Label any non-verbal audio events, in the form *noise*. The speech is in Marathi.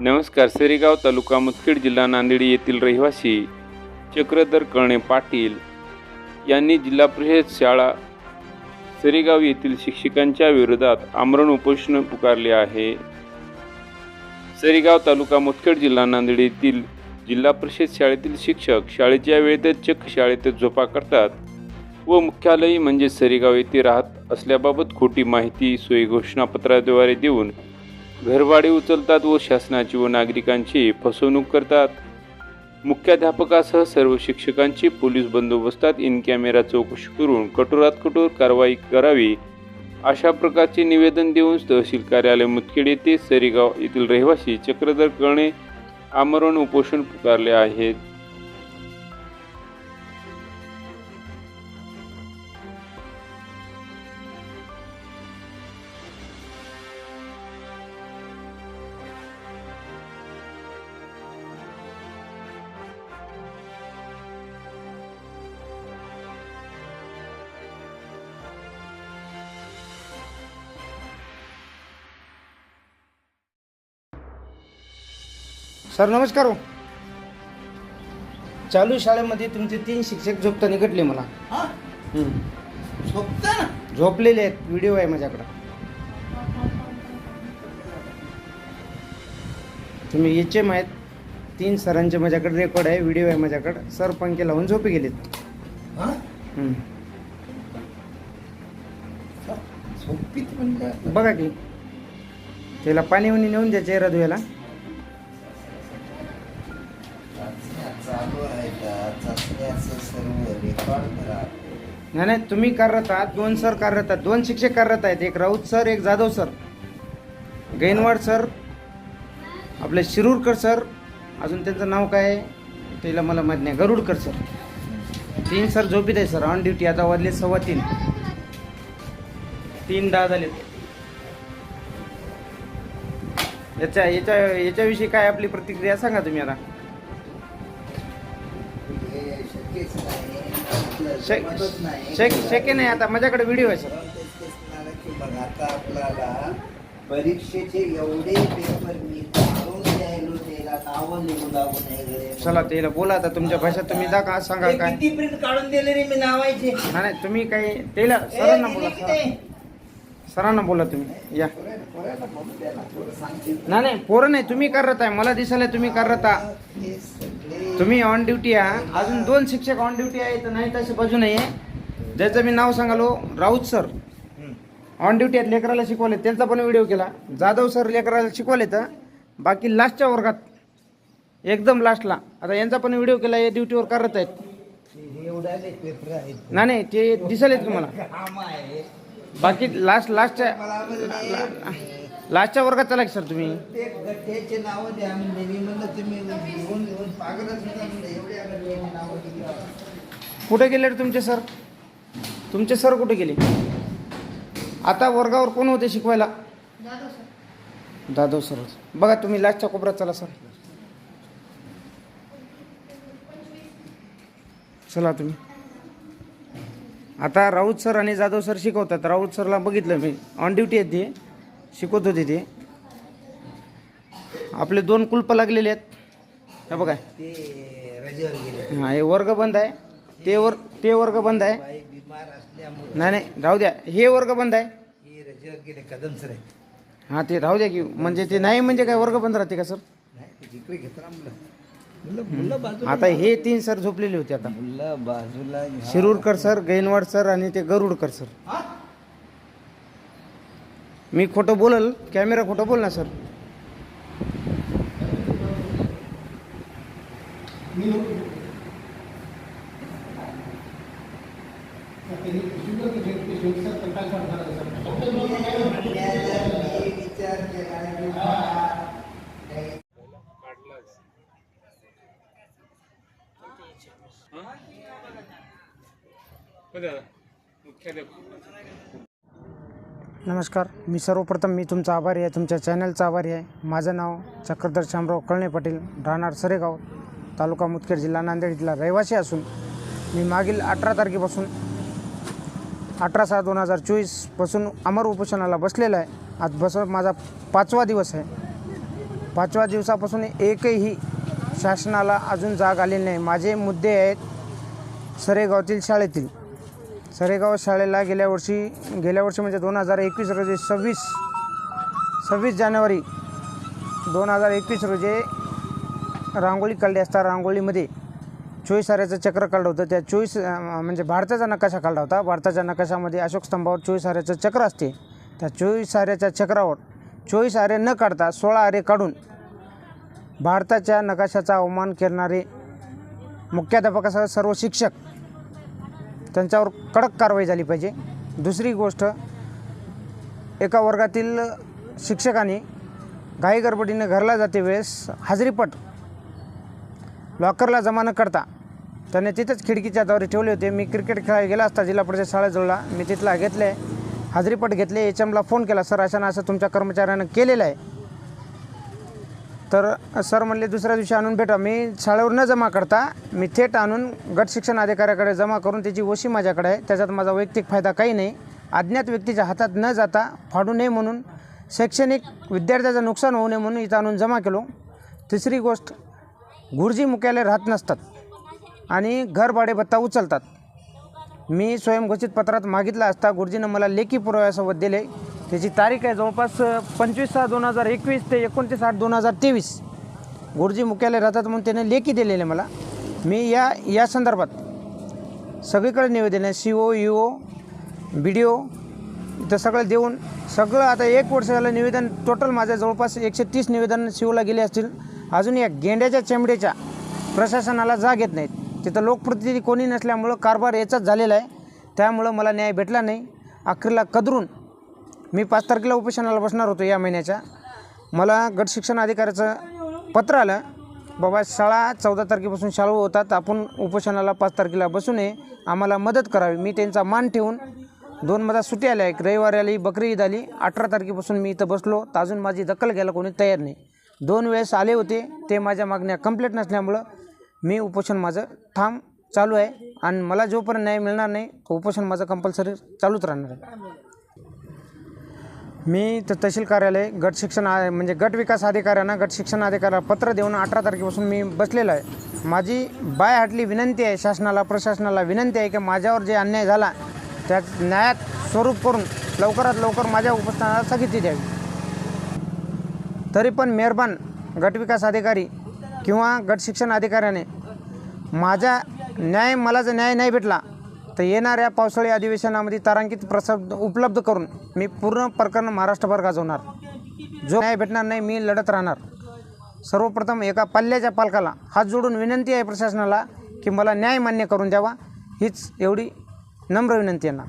नमस्कार सेरेगाव तालुका मुदखेड जिल्हा नांदेड येथील रहिवासी चक्रधर कळणे पाटील यांनी जिल्हा परिषद शाळा सेरेगाव येथील शिक्षकांच्या विरोधात आमरण उपोषण पुकारले आहे. सेरेगाव तालुका मुदखेड जिल्हा नांदेड येथील जिल्हा परिषद शाळेतील शिक्षक शाळेच्या वेळेत चक्क शाळेत झोपा करतात व मुख्यालयी म्हणजे सरेगाव येथे राहत असल्याबाबत खोटी माहिती सोयी घोषणापत्राद्वारे देऊन घरभाडे उचलतात व शासनाची व नागरिकांची फसवणूक करतात. मुख्याध्यापकासह सर्व शिक्षकांची पोलीस बंदोबस्तात इन कॅमेरा चौकशी करून कठोरात कठोर कारवाई करावी अशा प्रकारचे निवेदन देऊन तहसील कार्यालय मुतखेड येथे सरीगाव येथील रहिवासी चक्रधर कळणे आमरण उपोषण पुकारले आहेत. सर नमस्कार हो. चालू शाळेमध्ये तुमचे तीन शिक्षक झोपताना घडले मला. हा? हम्म. झोपता ना? झोपलेले आहेत व्हिडिओ आहे माझ्याकडं. तुम्ही एच एम आहेत तीन सरांचे माझ्याकडे रेकॉर्ड आहे व्हिडिओ आहे माझ्याकडे. सर पंखे लावून झोपी गेलेत. हा? हम्म. झोपीत म्हणजे बघा की त्याला पाणी उनी नेऊन द्या चेहरा धुवायला. चाचण्या चालू आहे का चाचण्याचं सर्व रेकॉर्ड करा नाही नाही तुम्ही कार्यरत आहात दोन सर कार्यरत आहेत दोन शिक्षक कार्यरत आहेत एक राऊत सर एक जाधव सर. गैनवाड सर आपले शिरूरकर सर अजून त्यांचं नाव काय आहे? त्याला मला माहीत नाही गरुडकर सर. तीन सर झोपीत आहे सर ऑन ड्युटी आता वाजले सव्वा तीन. तीन दहा झाले याच्या याच्या याच्याविषयी काय आपली प्रतिक्रिया सांगा तुम्ही आता. शक शक्य नाही आता माझ्याकडे व्हिडिओ आहे सर की बघ आता आपल्याला परीक्षेचे एवढे पेपर मी काढून द्यायलो त्याला नावं लिहून लागू नाही गडे. चला त्याला बोला आता तुमच्या भाषेत तुम्ही दाखवा सांगा ते काय. किती प्रिंट काढून दिले रे मी नावायचे नाही तुम्ही काही त्याला सरांना बोला सर- सरांना. बोला तुम्ही या. नाही नाही पोरं नाही तुम्ही करत आहे मला दिसायला तुम्ही करत आहात तुम्ही ऑन ड्युटी आहात अजून दोन शिक्षक ऑन ड्युटी आहे तर नाही तसे बाजू नाही आहे ज्याचं मी नाव सांगालो राऊत सर ऑन ड्युटी आहेत लेकराला शिकवले. त्यांचा पण व्हिडिओ केला. जाधव सर लेकराला शिकवले तर बाकी लास्टच्या वर्गात. एकदम लास्टला आता यांचा पण व्हिडिओ केला हे ड्युटीवर करत आहेत. नाही नाही ते दिसायलेत तुम्हाला. *laughs* बाकी लास्ट लास्टच्या लास्टच्या वर्गात चला की सर तुम्ही. प्रत्येक गठ्ठ्याचे नावं द्या म्हणजे मी म्हणलं तुम्ही लिहून लिहून पागलच होता म्हणलं एवढ्या गठ्ठ्याची नावं दिली कुठे गेले रे तुमचे सर? तुमचे सर कुठे गेले? आता वर्गावर कोण होते शिकवायला? दादव सर. बघा तुम्ही लास्टच्या कोपऱ्यात चला सर. चला तुम्ही. आता राऊत सर आणि जाधव सर शिकवतात. राऊत सरला बघितलं मी. ऑन ड्युटी आहेत ते. शिकवत होते ते. आपले दोन कुलप लागलेले आहेत. हे बघा. हा हे वर्ग बंद आहे. ते वर ते वर्ग बंद आहे. नाही नाही राहू द्या. हे वर्ग बंद आहे. हे हां ते राहू द्या की म्हणजे ते नाही म्हणजे काय वर्ग बंद राहते का सर? आता हे तीन सर झोपलेले होते आता. मुलं बाजूला. शिरूरकर सर गैनवाड सर आणि ते गरुडकर सर? मी खोटं बोलल कॅमेरा खोटं बोल ना सर. हो, मुख्याध्यापक विचार केला की बा, काही नमस्कार. मी सर्वप्रथम मी तुमचा आभारी आहे. तुमच्या चॅनलचा आभारी आहे. माझं नाव चक्रधर शामराव कळणे पाटील राहणार सरेगाव तालुका मुदखेड जिल्हा नांदेड जिल्हा रहिवासी असून मी मागील अठरा तारखेपासून अठरा सहा दोन हजार चोवीसपासून अमर उपोषणाला बसलेला आहे. आज बस माझा पाचवा दिवस आहे. पाचव्या दिवसापासून एकही शासनाला अजून जाग आलेली नाही. माझे मुद्दे आहेत सरेगावतील शाळेतील. सरेगाव शाळेला गेल्या वर्षी गेल्या वर्षी म्हणजे दोन हजार एकवीस रोजी सव्वीस सव्वीस जानेवारी दोन हजार एकवीस रोजी रांगोळी काढली असता. रांगोळीमध्ये चोवीस आऱ्याचं चक्र काढलं होतं. त्या चोवीस म्हणजे भारताचा नकाशा काढला होता. भारताच्या नकाशामध्ये अशोक स्तंभावर चोवीस साऱ्याचं चक्र असते. त्या चोवीस साऱ्याच्या चक्रावर चोवीस आरे न काढता सोळा आरे काढून भारताच्या नकाशाचा अवमान करणारे मुख्याध्यापकासह सर्व शिक्षक त्यांच्यावर कडक कारवाई झाली पाहिजे. दुसरी गोष्ट एका वर्गातील शिक्षकाने घाईगडबडीने घरला जाते वेळेस हाजरीपट लॉकरला जमा न करता. त्याने तिथंच खिडकीच्या द्वारे ठेवले होते. मी क्रिकेट खेळायला गेला असता जिल्हा परिषद शाळेजवळला. मी तिथला घेतले हाजरीपट घेतले एच एमला फोन केला सर अशानं असं तुमच्या कर्मचाऱ्यानं केलेलं आहे. तर सर म्हणले दुसऱ्या दिवशी आणून भेटा. मी शाळेवर न जमा करता मी थेट आणून गट शिक्षण अधिकाऱ्याकडे जमा करून त्याची वशी माझ्याकडे आहे. त्याच्यात माझा वैयक्तिक फायदा काही नाही. अज्ञात व्यक्तीच्या हातात न जाता फाडू नये म्हणून शैक्षणिक विद्यार्थ्याचं नुकसान होऊ नये म्हणून इथं आणून जमा केलो. तिसरी गोष्ट गुरुजी मुख्यालय राहत नसतात आणि घर भाडे भत्ता उचलतात. मी स्वयंघोषित पत्रात मागितला असता गुरुजीनं मला लेखी पुराव्यासोबत दिले. त्याची तारीख आहे जवळपास पंचवीस सहा दोन हजार एकवीस ते एकोणतीस आठ दोन हजार तेवीस. गुरुजी मुख्यालय राहतात म्हणून त्याने लेखी दिलेले मला. मी या या संदर्भात सगळीकडे निवेदन आहे C O U O B D O इथं सगळं देऊन सगळं आता एक वर्ष झालं निवेदन टोटल माझ्या जवळपास एकशे तीस निवेदन शिवला गेले असतील. अजून या गेंड्याच्या चेंबड्याच्या प्रशासनाला जाग येत नाहीत. तिथं लोकप्रतिनिधी कोणी नसल्यामुळं कारभार याचाच झालेला आहे. त्यामुळं मला न्याय भेटला नाही. अखेरला कदरून मी पाच तारखेला उपोषणाला बसणार होतो या महिन्याच्या. मला गट शिक्षण अधिकाऱ्याचं पत्र आलं बाबा शाळा चौदा तारखेपासून शाळू होतात. आपण उपोषणाला पाच तारखेला बसू नये. आम्हाला मदत करावी. मी त्यांचा मान ठेवून दोन मधात सुट्टी आल्या. एक रविवारी आली बकरी ईद आली. अठरा तारखेपासून मी इथं बसलो. तर अजून माझी दखल घ्यायला कोणी तयार नाही. दोन वेळेस आले होते. ते माझ्या मागण्या कंप्लीट नसल्यामुळं मी उपोषण माझं ठाम चालू आहे. आणि मला जोपर्यंत न्याय मिळणार नाही उपोषण माझं कंपल्सरी चालूच राहणार आहे. मी तर तहसील कार्यालय गट शिक्षण आ- म्हणजे गट विकास अधिकाऱ्यांना गट शिक्षण अधिकाऱ्याला पत्र देऊन अठरा तारखेपासून मी बसलेलो आहे. माझी बाय हाटली विनंती आहे शासनाला प्रशासनाला विनंती आहे की माझ्यावर जे अन्याय झाला त्या न्यायात स्वरूप करून लवकरात लवकर माझ्या उपस्थानाला स्थगिती द्यावी. तरी पण मेहरबान गटविकास अधिकारी किंवा गट शिक्षण अधिकाऱ्याने माझा न्याय मला जर न्याय नाही भेटला तर येणाऱ्या पावसाळी अधिवेशनामध्ये तारांकित प्रसाद उपलब्ध करून मी पूर्ण प्रकरण महाराष्ट्रभर गाजवणार. जो न्याय भेटणार नाही मी लढत राहणार. सर्वप्रथम एका पाल्ल्याच्या पालकाला हात जोडून विनंती आहे प्रशासनाला की मला न्याय मान्य करून द्यावा हीच एवढी नम्र विनंती आहे ना.